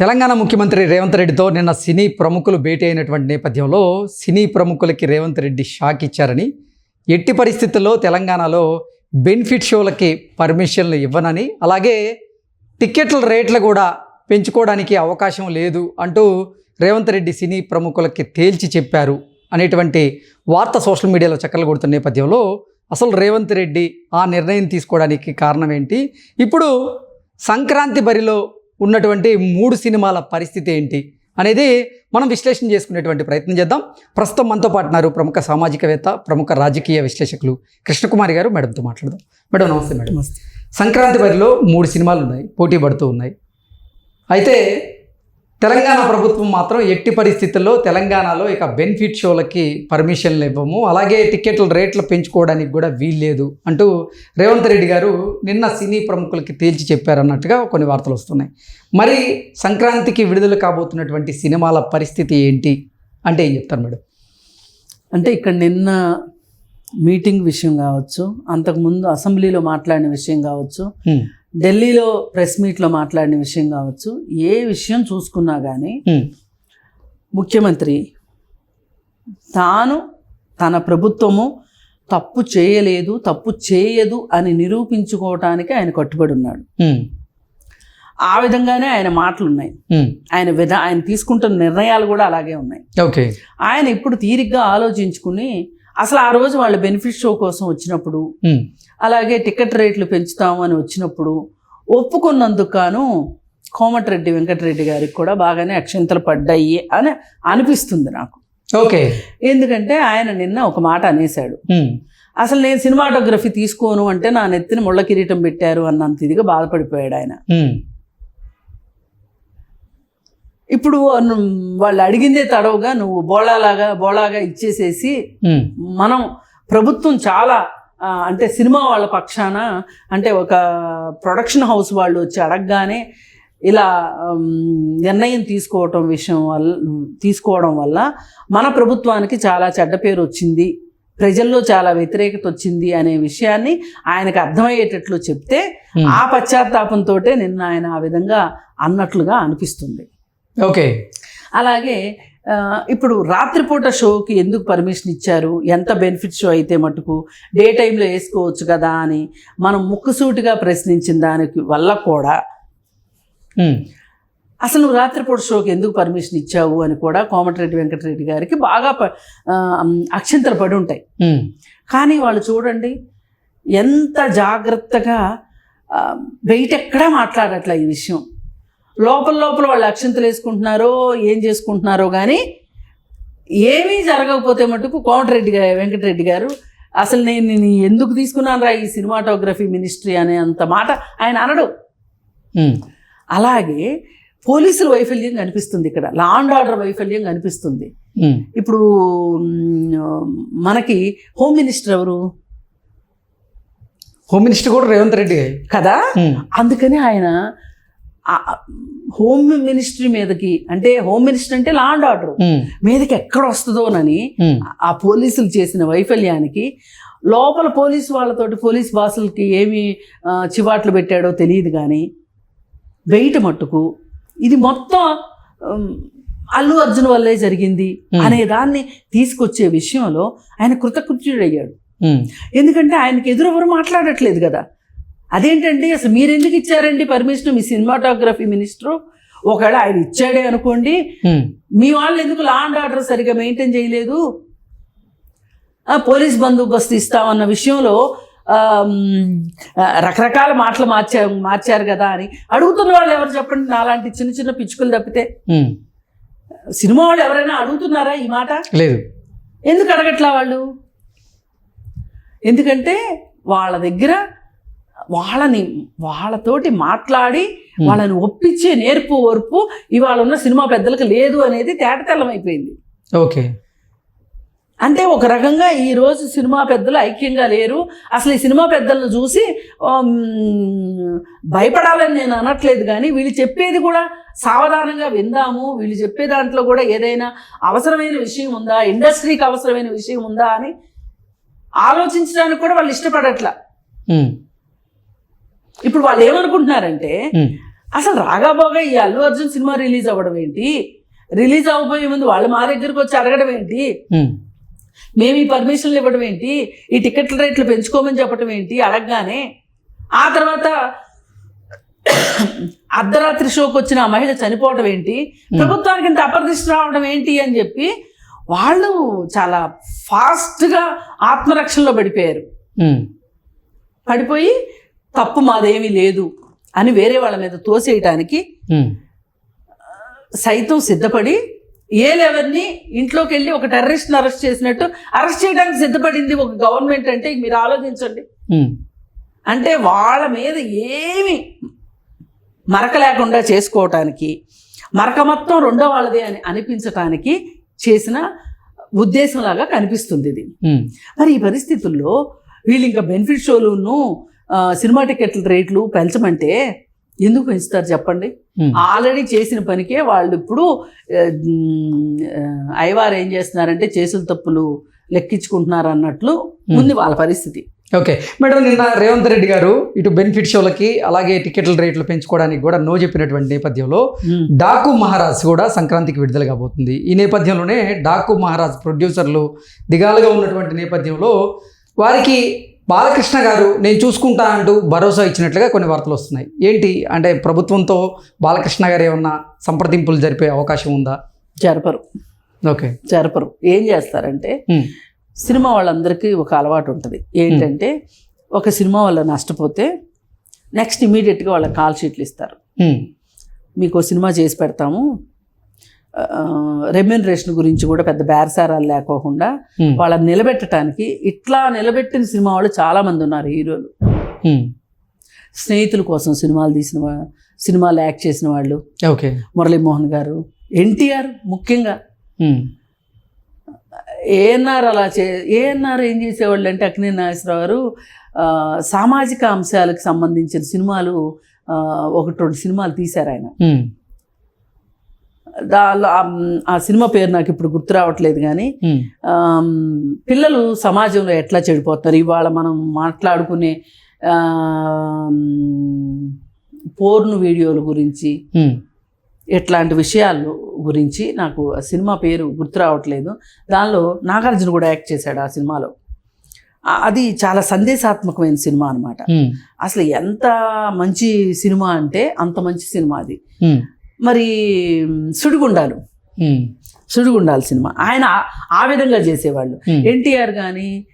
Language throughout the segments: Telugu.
తెలంగాణ ముఖ్యమంత్రి రేవంత్ రెడ్డితో నిన్న సినీ ప్రముఖులు భేటీ అయినటువంటి నేపథ్యంలో సినీ ప్రముఖులకి రేవంత్ రెడ్డి షాక్ ఇచ్చారని ఎట్టి పరిస్థితుల్లో తెలంగాణలో బెనిఫిట్ షోలకి పర్మిషన్లు ఇవ్వనని అలాగే టికెట్ల రేట్లు కూడా పెంచుకోవడానికి అవకాశం లేదు అంటూ రేవంత్ రెడ్డి సినీ ప్రముఖులకి తేల్చి చెప్పారు అనేటువంటి వార్త సోషల్ మీడియాలో చక్కర్లు కొడుతున్న నేపథ్యంలో అసలు రేవంత్ రెడ్డి ఆ నిర్ణయం తీసుకోవడానికి కారణం ఏంటి? ఇప్పుడు సంక్రాంతి బరిలో ఉన్నటువంటి మూడు సినిమాల పరిస్థితి ఏంటి అనేది మనం విశ్లేషణ చేసుకునేటువంటి ప్రయత్నం చేద్దాం. ప్రస్తుతం మనతో పాటు ఉన్నారు ప్రముఖ సామాజికవేత్త ప్రముఖ రాజకీయ విశ్లేషకులు కృష్ణకుమారి గారు. మేడంతో మాట్లాడదాం. మేడం నమస్తే మేడం. సంక్రాంతి బరిలో మూడు సినిమాలు ఉన్నాయి పోటీ పడుతూ ఉన్నాయి. అయితే తెలంగాణ ప్రభుత్వం మాత్రం ఎట్టి పరిస్థితుల్లో తెలంగాణలో ఇక బెనిఫిట్ షోలకి పర్మిషన్లు ఇవ్వము అలాగే టికెట్ల రేట్లు పెంచుకోవడానికి కూడా వీల్లేదు అంటూ రేవంత్ రెడ్డి గారు నిన్న సినీ ప్రముఖులకి తేల్చి చెప్పారన్నట్టుగా కొన్ని వార్తలు వస్తున్నాయి. మరి సంక్రాంతికి విడుదల కాబోతున్నటువంటి సినిమాల పరిస్థితి ఏంటి అంటే ఏం చెప్తారు మేడం? అంటే ఇక్కడ నిన్న మీటింగ్ విషయం కావచ్చు అంతకుముందు అసెంబ్లీలో మాట్లాడిన విషయం కావచ్చు ఢిల్లీలో ప్రెస్ మీట్లో మాట్లాడిన విషయం కావచ్చు ఏ విషయం చూసుకున్నా కానీ ముఖ్యమంత్రి తాను తన ప్రభుత్వము తప్పు చేయలేదు తప్పు చేయదు అని నిరూపించుకోవటానికి ఆయన కట్టుబడి ఉన్నాడు. ఆ విధంగానే ఆయన మాటలు ఉన్నాయి. ఆయన విధ ఆయన తీసుకుంటున్న నిర్ణయాలు కూడా అలాగే ఉన్నాయి. ఓకే. ఆయన ఇప్పుడు తీరిగ్గా ఆలోచించుకుని అసలు ఆ రోజు వాళ్ళ బెనిఫిట్ షో కోసం వచ్చినప్పుడు అలాగే టికెట్ రేట్లు పెంచుతాము అని వచ్చినప్పుడు ఒప్పుకున్నందుకు గాను కోమటిరెడ్డి వెంకటరెడ్డి గారికి కూడా బాగానే అక్షంతలు పడ్డాయి అని అనిపిస్తుంది నాకు. ఓకే. ఎందుకంటే ఆయన నిన్న ఒక మాట అనేశాడు. అసలు నేను సినిమాటోగ్రఫీ తీసుకోను అంటే నా నెత్తిన ముళ్ళ కిరీటం పెట్టారు అన్నంత ఇదిగా బాధపడిపోయాడు ఆయన. ఇప్పుడు వాళ్ళు అడిగిందే తడవుగా నువ్వు బోళాలాగా బోళాగా ఇచ్చేసేసి మనం ప్రభుత్వం చాలా అంటే సినిమా వాళ్ళ పక్షాన అంటే ఒక ప్రొడక్షన్ హౌస్ వాళ్ళు వచ్చి అడగగానే ఇలా నిర్ణయం తీసుకోవటం విషయం వల్ల తీసుకోవడం వల్ల మన ప్రభుత్వానికి చాలా చెడ్డ పేరు వచ్చింది. ప్రజల్లో చాలా వ్యతిరేకత వచ్చింది అనే విషయాన్ని ఆయనకు అర్థమయ్యేటట్లు చెప్తే. ఆ పశ్చాత్తాపంతో నిన్న ఆయన ఆ విధంగా అన్నట్లుగా అనిపిస్తుంది. ఓకే. అలాగే ఇప్పుడు రాత్రిపూట షోకి ఎందుకు పర్మిషన్ ఇచ్చారు? ఎంత బెనిఫిట్ షో అయితే మటుకు? డే టైంలో వేసుకోవచ్చు కదా అని మనం ముక్కుసూటిగా ప్రశ్నించిన దానికి వల్ల కూడా అసలు నువ్వు రాత్రిపూట షోకి ఎందుకు పర్మిషన్ ఇచ్చావు అని కూడా కోమటిరెడ్డి వెంకటరెడ్డి గారికి బాగా అక్షింతలు పడి ఉంటాయి. కానీ వాళ్ళు చూడండి ఎంత జాగ్రత్తగా బయట ఎక్కడా మాట్లాడట్లే ఈ విషయం. లోపల లోపల వాళ్ళు అక్షంతలు వేసుకుంటున్నారో ఏం చేసుకుంటున్నారో కానీ ఏమీ జరగకపోతే మటుకు కోమటిరెడ్డి గారు వెంకటరెడ్డి గారు అసలు నేను నేను ఎందుకు తీసుకున్నాను రా ఈ సినిమాటోగ్రఫీ మినిస్ట్రీ అనే అంత మాట ఆయన అనడు. అలాగే పోలీసుల వైఫల్యం కనిపిస్తుంది ఇక్కడ. లా అండ్ ఆర్డర్ వైఫల్యం కనిపిస్తుంది. ఇప్పుడు మనకి హోమ్ మినిస్టర్ ఎవరు? హోమ్ మినిస్టర్ కూడా రేవంత్ రెడ్డి. కదా? అందుకని ఆయన హోమ్ మినిస్ట్రీ మీదకి అంటే హోమ్ మినిస్టర్ అంటే లా అండ్ ఆర్డర్ మీదకి ఎక్కడ వస్తుందోనని ఆ పోలీసులు చేసిన వైఫల్యానికి లోపల పోలీసు వాళ్ళతోటి పోలీస్ బాసులకి ఏమి చివాట్లు పెట్టాడో తెలియదు కానీ బయట మట్టుకు ఇది మొత్తం అల్లు అర్జున్ వల్లే జరిగింది. అనే దాన్ని తీసుకొచ్చే విషయంలో ఆయన కృతకృత్యుడయ్యాడు. ఎందుకంటే ఆయనకి ఎదురెవరు మాట్లాడట్లేదు కదా. అదేంటండి? అసలు మీరు ఎందుకు ఇచ్చారండి పర్మిషన్? మీ సినిమాటోగ్రఫీ మినిస్టరు ఒకవేళ ఆయన ఇచ్చాడే అనుకోండి మీ వాళ్ళు ఎందుకు లా అండ్ ఆర్డర్ సరిగా మెయింటైన్ చేయలేదు? పోలీస్ బందోబస్తు ఇస్తామన్న విషయంలో రకరకాల మాటలు మార్చారు మార్చారు కదా అని అడుగుతున్న వాళ్ళు ఎవరు చెప్పండి? నాలాంటి చిన్న చిన్న పిచ్చుకలు తప్పితే. సినిమా వాళ్ళు ఎవరైనా అడుగుతున్నారా ఈ మాట? లేదు. ఎందుకు అడగట్లా వాళ్ళు? ఎందుకంటే వాళ్ళ దగ్గర వాళ్ళని వాళ్ళతోటి మాట్లాడి వాళ్ళని ఒప్పించే నేర్పు ఓర్పు ఇవాళ ఉన్న సినిమా పెద్దలకు లేదు అనేది తేటతెల్లమైపోయింది. ఓకే. అంటే ఒక రకంగా ఈ రోజు సినిమా పెద్దలు ఐక్యంగా లేరు. అసలు ఈ సినిమా పెద్దలను చూసి భయపడాలని నేను అనట్లేదు కానీ వీళ్ళు చెప్పేది కూడా సావధానంగా విందాము. వీళ్ళు చెప్పే దాంట్లో కూడా ఏదైనా అవసరమైన విషయం ఉందా? ఇండస్ట్రీకి అవసరమైన విషయం ఉందా అని ఆలోచించడానికి కూడా వాళ్ళు ఇష్టపడట్లా. ఇప్పుడు వాళ్ళు ఏమనుకుంటున్నారంటే అసలు రాగాబోగా ఈ అల్లు అర్జున్ సినిమా రిలీజ్ అవ్వడం ఏంటి? రిలీజ్ అవ్వబోయే ముందు వాళ్ళు మా దగ్గరికి వచ్చి అడగడం ఏంటి? మేము ఈ పర్మిషన్లు ఇవ్వడం ఏంటి? ఈ టికెట్ల రేట్లు పెంచుకోమని చెప్పడం ఏంటి? అడగగానే ఆ తర్వాత అర్ధరాత్రి షోకి వచ్చిన ఆ మహిళ చనిపోవడం ఏంటి? ప్రభుత్వానికి ఇంత అప్రదిష్ట రావడం ఏంటి అని చెప్పి వాళ్ళు చాలా ఫాస్ట్గా ఆత్మరక్షణలో పడిపోయారు. పడిపోయి తప్పు మాదేమీ లేదు అని వేరే వాళ్ళ మీద తోసేయటానికి సైతం సిద్ధపడి ఏ లెవెల్ని ఇంట్లోకి వెళ్ళి ఒక టెర్రరిస్ట్ని అరెస్ట్ చేసినట్టు అరెస్ట్ చేయడానికి సిద్ధపడింది ఒక గవర్నమెంట్ అంటే మీరు ఆలోచించండి. అంటే వాళ్ళ మీద ఏమి మరక లేకుండా చేసుకోవటానికి మరక మొత్తం రెండో వాళ్ళదే అని అనిపించటానికి చేసిన ఉద్దేశంలాగా కనిపిస్తుంది ఇది. మరి ఈ పరిస్థితుల్లో వీళ్ళు ఇంకా బెనిఫిట్ షోలును సినిమా టికెట్ల రేట్లు పెంచమంటే ఎందుకు పెంచుతారు చెప్పండి? ఆల్రెడీ చేసిన పనికే వాళ్ళు ఇప్పుడు అయ్యవారు ఏం చేస్తున్నారంటే చేసిన తప్పులు లెక్కించుకుంటున్నారు అన్నట్లు ఉంది వాళ్ళ పరిస్థితి. ఓకే. మేడం నిన్న రేవంత్ రెడ్డి గారు ఇటు బెనిఫిట్ షోలకి అలాగే టికెట్ల రేట్లు పెంచుకోవడానికి కూడా నో చెప్పినటువంటి నేపథ్యంలో డాకు మహారాజ్ కూడా సంక్రాంతికి విడుదల కాబోతుంది. ఈ నేపథ్యంలోనే డాకు మహారాజ్ ప్రొడ్యూసర్లు దిగాలుగా ఉన్నటువంటి నేపథ్యంలో వారికి బాలకృష్ణ గారు నేను చూసుకుంటా అంటూ భరోసా ఇచ్చినట్లుగా కొన్ని వార్తలు వస్తున్నాయి. ఏంటి? అంటే ప్రభుత్వంతో బాలకృష్ణ గారు ఏమన్నా సంప్రదింపులు జరిపే అవకాశం ఉందా? జరపరు. ఓకే. జరపరు. ఏం చేస్తారంటే సినిమా వాళ్ళందరికీ ఒక అలవాటు ఉంటుంది. ఏంటంటే ఒక సినిమా వల్ల నష్టపోతే నెక్స్ట్ ఇమీడియట్గా వాళ్ళకి కాల్ షీట్లు ఇస్తారు. మీకు సినిమా చేసి పెడతాము రెమ్యూనరేషన్ గురించి కూడా పెద్ద బేరసారాలు లేకోకుండా వాళ్ళని నిలబెట్టడానికి ఇట్లా నిలబెట్టిన సినిమా వాళ్ళు చాలామంది ఉన్నారు హీరోలు. స్నేహితుల కోసం సినిమాలు తీసిన సినిమాలు యాక్ట్ చేసిన వాళ్ళు. ఓకే. మురళీమోహన్ గారు ఎన్టీఆర్ ముఖ్యంగా. ఏఎన్ఆర్ అలా చే ఏఎన్ఆర్ ఏం చేసేవాళ్ళు అంటే అక్కినే నాగేశ్వరరావు గారు సామాజిక అంశాలకు సంబంధించిన సినిమాలు ఒకటి రెండు సినిమాలు తీశారు ఆయన. దానిలో ఆ- సినిమా పేరు నాకు ఇప్పుడు గుర్తు రావట్లేదు కానీ పిల్లలు సమాజంలో ఎట్లా చెడిపోతున్నారు? ఇవాళ మనం మాట్లాడుకునే పోర్ను వీడియోల గురించి ఇట్లాంటి విషయాలు గురించి నాకు ఆ సినిమా పేరు గుర్తు రావట్లేదు. దానిలో నాగార్జున కూడా యాక్ట్ చేశాడు ఆ సినిమాలో. అది చాలా సందేశాత్మకమైన సినిమా అనమాట అసలు ఎంత మంచి సినిమా అంటే అంత మంచి సినిమా అది. మరి సుడిగుండాలు. సుడిగుండాల సినిమా. ఆయన ఆ- విధంగా చేసేవాళ్ళు. ఎన్టీఆర్ కానీ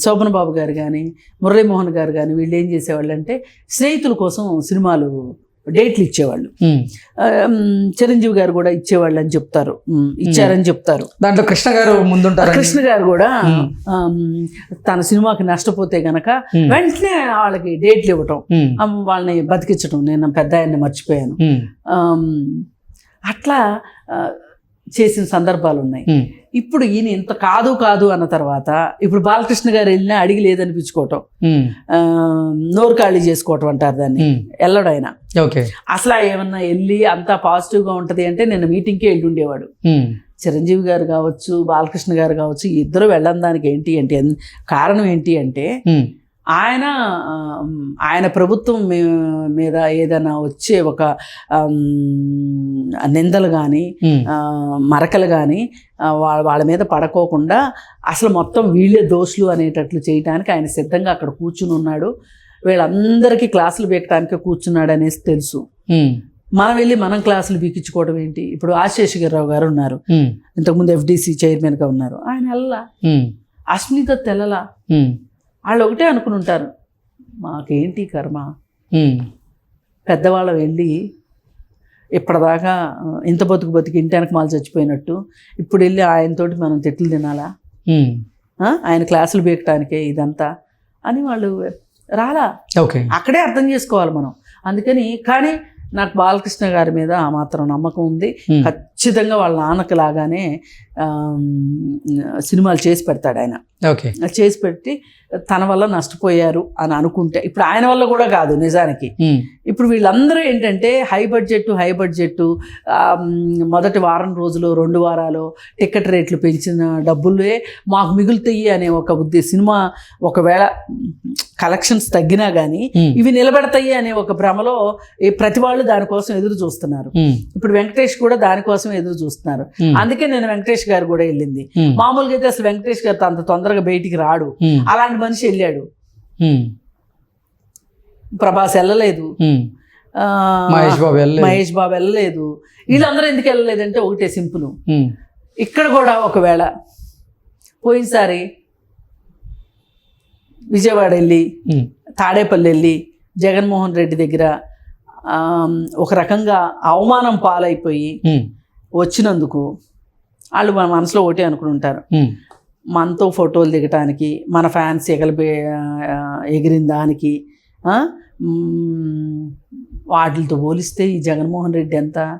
శోభన్ బాబు గారు కానీ మురళీమోహన్ గారు కానీ వీళ్ళు ఏం చేసేవాళ్ళు అంటే స్నేహితుల కోసం సినిమాలు డేట్లు ఇచ్చేవాళ్ళు. చిరంజీవి గారు కూడా ఇచ్చేవాళ్ళు అని చెప్తారు. ఇచ్చారని చెప్తారు. దాంట్లో కృష్ణ గారు ముందుంటారు కృష్ణ గారు కూడా తన సినిమాకి నష్టపోతే గనక. వెంటనే వాళ్ళకి డేట్లు ఇవ్వటం వాళ్ళని బతికించడం నేను పెద్ద ఆయన్ని మర్చిపోయాను. అట్లా చేసిన సందర్భాలు ఉన్నాయి ఇప్పుడు ఈయన ఇంత కాదు కాదు అన్న తర్వాత ఇప్పుడు బాలకృష్ణ గారు వెళ్ళినా అడిగి లేదనిపించుకోవటం. నోరు ఖాళీ చేసుకోవటం అంటారు దాన్ని. వెళ్ళడు ఆయన. అసలు ఏమన్నా వెళ్ళి అంతా పాజిటివ్గా ఉంటుంది అంటే నేను మీటింగ్కి వెళ్ళి ఉండేవాడు. చిరంజీవి గారు కావచ్చు బాలకృష్ణ గారు కావచ్చు ఇద్దరు వెళ్ళని దానికి ఏంటి అంటే కారణం ఏంటి అంటే ఆయన ఆయన ప్రభుత్వం మీద ఏదైనా వచ్చే ఒక నిందలు కానీ మరకలు కానీ వాళ్ళ వాళ్ళ మీద పడకోకుండా అసలు మొత్తం వీళ్ళే దోషులు అనేటట్లు చేయడానికి ఆయన సిద్ధంగా అక్కడ కూర్చుని ఉన్నాడు. వీళ్ళందరికీ క్లాసులు బీకడానికి కూర్చున్నాడు అనేసి తెలుసు. మనం వెళ్ళి మనం క్లాసులు బీకించుకోవడం ఏంటి? ఇప్పుడు ఆశేషగిరిరావు గారు ఉన్నారు. ఇంతకుముందు ఎఫ్డీసీ చైర్మన్గా ఉన్నారు. ఆయన వెళ్ళలా అశ్మిత తెల్లలా. వాళ్ళు ఒకటే అనుకుని ఉంటారు మాకేంటి కర్మ? పెద్దవాళ్ళం వెళ్ళి ఇప్పటిదాకా ఇంత బతుకు బతికి ఇంటి వెనక మాలు చచ్చిపోయినట్టు ఇప్పుడు వెళ్ళి ఆయనతోటి మనం తిట్లు తినాలా? ఆయన క్లాసులు బీకటానికే ఇదంతా అని వాళ్ళు రాలా. ఓకే. అక్కడే అర్థం చేసుకోవాలి మనం. అందుకని కానీ నాకు బాలకృష్ణ గారి మీద ఆ మాత్రం నమ్మకం ఉంది. ఖచ్చితంగా వాళ్ళ నాన్నకి లాగానే సినిమాలు చేసి పెడతాడు ఆయన. ఓకే. చేసి పెట్టి తన వల్ల నష్టపోయారు అని అనుకుంటే ఇప్పుడు ఆయన వల్ల కూడా కాదు నిజానికి. ఇప్పుడు వీళ్ళందరూ ఏంటంటే హై బడ్జెట్ హై బడ్జెట్ మొదటి వారం రోజులు రెండు వారాలు టికెట్ రేట్లు పెంచిన డబ్బులే మాకు మిగులుతాయి అనే ఒక ఉద్దేశ సినిమా ఒకవేళ కలెక్షన్స్ తగ్గినా కానీ ఇవి నిలబెడతాయి అనే ఒక భ్రమలో ఈ ప్రతి వాళ్ళు దానికోసం ఎదురు చూస్తున్నారు. ఇప్పుడు వెంకటేష్ కూడా దానికోసం ఎదురు చూస్తున్నారు? ఉమ్, అందుకే నేను వెంకటేష్ గారు కూడా వెళ్ళింది. మామూలుగా అయితే అసలు వెంకటేష్ గారు అంత తొందరగా బయటికి రాడు. అలాంటి మనిషి వెళ్ళాడు. ప్రభాస్ వెళ్ళలేదు. మహేష్ బాబు వెళ్ళలేదు. మహేష్ బాబు వెళ్ళలేదు. వీళ్ళందరూ ఎందుకు వెళ్ళలేదంటే ఒకటే సింపుల్. ఇక్కడ కూడా ఒకవేళ పోయినసారి విజయవాడ వెళ్ళి తాడేపల్లి వెళ్ళి జగన్మోహన్ రెడ్డి దగ్గర ఒక రకంగా అవమానం పాలైపోయి వచ్చినందుకు వాళ్ళు మన మనసులో ఒకటే అనుకుని ఉంటారు. మనతో ఫోటోలు దిగటానికి మన ఫ్యాన్స్ ఎగలిపే ఎగిరిన దానికి వాటితో పోలిస్తే ఈ జగన్మోహన్ రెడ్డి ఎంత?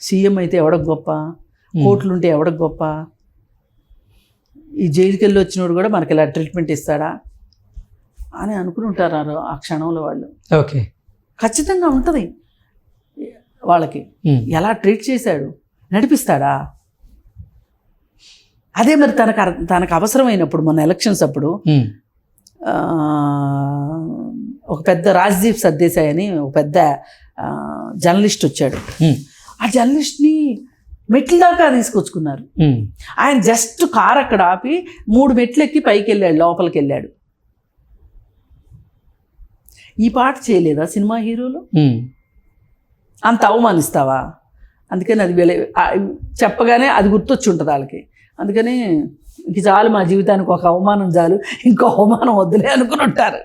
సీఎం అయితే ఎవడకు గొప్ప? కోట్లుంటే ఎవడకు గొప్ప? ఈ జైలుకి వెళ్ళి వచ్చినోడు కూడా మనకి ఇలా ట్రీట్మెంట్ ఇస్తాడా? అని అనుకుని ఉంటారు ఆ క్షణంలో వాళ్ళు. ఓకే. ఖచ్చితంగా ఉంటుంది. వాళ్ళకి. ఎలా ట్రీట్ చేశాడు? నడిపిస్తాడా? అదే మరి తనకు తనకు అవసరమైనప్పుడు మన ఎలక్షన్స్ అప్పుడు ఒక పెద్ద రాజ్దీప్ సర్దేశాయ్ అని ఒక పెద్ద జర్నలిస్ట్ వచ్చాడు. ఆ జర్నలిస్ట్ని మెట్ల దాకా తీసుకొచ్చుకున్నారు. ఆయన జస్ట్ కార్ అక్కడ ఆపి మూడు మెట్లు ఎక్కి పైకి వెళ్ళాడు లోపలికి వెళ్ళాడు ఈ పాట చేయలేదా సినిమా హీరోలు? అంత అవమానిస్తావా? అందుకని అది వీళ్ళ చెప్పగానే అది గుర్తొచ్చి ఉంటుంది వాళ్ళకి. అందుకని ఇంక చాలు మా జీవితానికి ఒక అవమానం చాలు ఇంకో అవమానం వద్దులే అనుకుని ఉంటారు.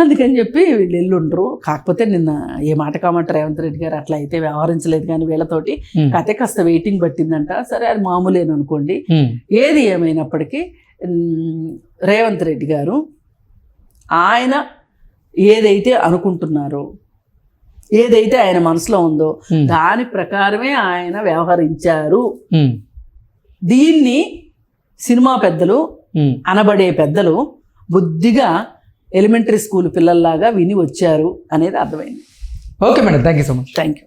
అందుకని చెప్పి వీళ్ళు ఎల్లుండ్రు కాకపోతే నిన్న ఏ మాట కామంట రేవంత్ రెడ్డి గారు అట్లా అయితే వ్యవహరించలేదు కానీ వీళ్ళతోటి కథే కాస్త వెయిటింగ్ పట్టిందంట. సరే అది మామూలేను అనుకోండి. ఏది ఏమైనప్పటికీ రేవంత్ రెడ్డి గారు ఆయన ఏదైతే అనుకుంటున్నారో ఏదైతే ఆయన మనసులో ఉందో దాని ప్రకారమే ఆయన వ్యవహరించారు. దీన్ని సినిమా పెద్దలు. అనబడే పెద్దలు బుద్ధిగా ఎలిమెంటరీ స్కూల్ పిల్లల్లాగా విని వచ్చారు అనేది అర్థమైంది. Okay madam thank you so much. Thank you